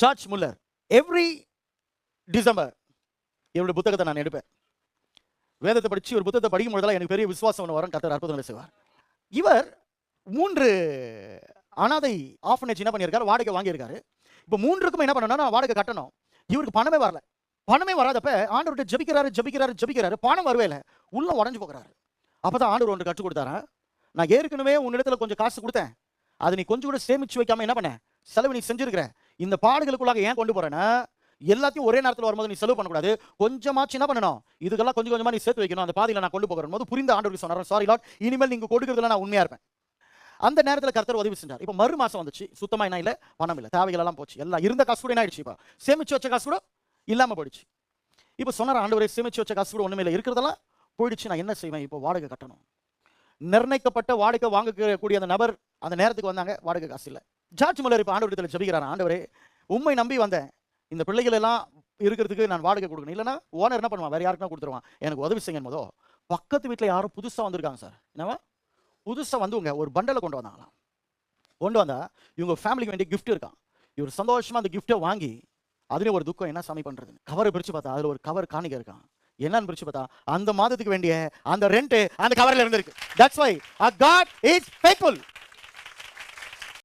George Muller. Every December இவருடைய புத்தகத்தை நான் எடுப்பேன். வேதத்தை படித்து ஒரு புத்தகத்தை படிக்கும் பொழுதெல்லாம் எனக்கு பெரிய விசுவாசம் ஒன்று வரும். கத்தர் அற்புதங்களை செய்வார். இவர் மூன்று அனாதை ஆஃபனேஜ் என்ன பண்ணியிருக்காரு? வாடகை வாங்கியிருக்காரு. இப்போ மூன்றுக்கும் என்ன பண்ணணும்னா வாடகை கட்டணும். இவருக்கு பணமே வரல. பணமே வராதப்ப ஆண்டவர்கிட்ட ஜபிக்கிறாரு ஜபிக்கிறாரு ஜபிக்கிறாரு. பணம் வரவே இல்லை. உள்ள உடஞ்சு போகிறாரு. அப்பதான் ஆண்டவர் ஒன்று கற்றுக் கொடுத்தாரா? நான் ஏற்கனவே உன்னிடத்துல கொஞ்சம் காசு கொடுத்தேன். அதை நீ கொஞ்சம் கூட சேமிச்சு வைக்காம என்ன பண்ண? செலவு நீ செஞ்சிருக்கிற. இந்த பாடுகளுக்குள்ளாக ஏன் கொண்டு போறேன்னா எல்லாத்தையும் ஒரே நேரத்தில் வரும்போது நீ செலவு பண்ணக்கூடாது. கொஞ்சமா என்ன பண்ணணும். இதுக்கெல்லாம் கொஞ்சம் கொஞ்சமா நீ சேர்த்து வைக்கணும். அந்த பாதையில் நான் கொண்டு போகிறேன். போது புரிந்த ஆண்டு சொன்னார் சாரி லாட் இனிமேல் நீங்க கொடுக்கறதுல நான் உண்மையா இருப்பேன். அந்த நேரத்தில் கருத்தர் உதவி செஞ்சார். இப்போ மறு மாசம் வந்துச்சு. சுத்தமா என்ன இல்லை பணம் இல்லை தேவைகள் எல்லாம் போச்சு. எல்லாம் இருந்த காசு கூட என்ன ஆயிடுச்சு இப்போ? சேமிச்சு வச்ச காசு கூட இல்லாம போயிடுச்சு. இப்போ சொன்னார் ஆண்டவரே சேமிச்சு வச்ச காசு கூட ஒண்ணுமே இல்லை. இருக்கிறதெல்லாம் போயிடுச்சு. நான் என்ன செய்வேன்? இப்போ வாடகை கட்டணும். நிர்ணயிக்கப்பட்ட வாடகை வாங்கக்கூடிய அந்த நபர் அந்த நேரத்துக்கு வந்தாங்க வாடகை காசு இல்லை. ஜார்ஜ் முல்லர் இப்போ ஆண்டவரத்தில் ஜபிக்கிறார் ஆண்டவரே உண்மை நம்பி வந்தேன். இந்த பிள்ளைகள் எல்லாம் இருக்கிறதுக்கு நான் வாடகை கொடுக்கணும். இல்லைன்னா ஓனர் என்ன பண்ணுவான்? வேறு யாருக்குன்னா கொடுத்துருவான். எனக்கு உதவி செய்யுங்க பக்கத்து வீட்டில் யாரும் புதுசாக வந்திருக்காங்க சார். என்னவா? புதுசாக வந்துவங்க ஒரு பண்டலை கொண்டு வந்தாங்களாம். கொண்டு வந்தால் இவங்க ஃபேமிலிக்கு வேண்டிய கிஃப்ட் இருக்கான் இவர் சந்தோஷமாக அந்த கிஃப்ட்டை வாங்கி அதுலேயும் ஒரு துக்கம் என்ன சாமி பண்ணுறது கவரை பிரித்து பார்த்தா அதில் ஒரு கவர் காணிக்க இருக்கான் என்னன்னு பிரிச்சு பார்த்தா அந்த மாதத்துக்கு வேண்டிய அந்த ரெண்ட் அந்த கவரில் இருந்திருக்கு. That's why uh God is faithful.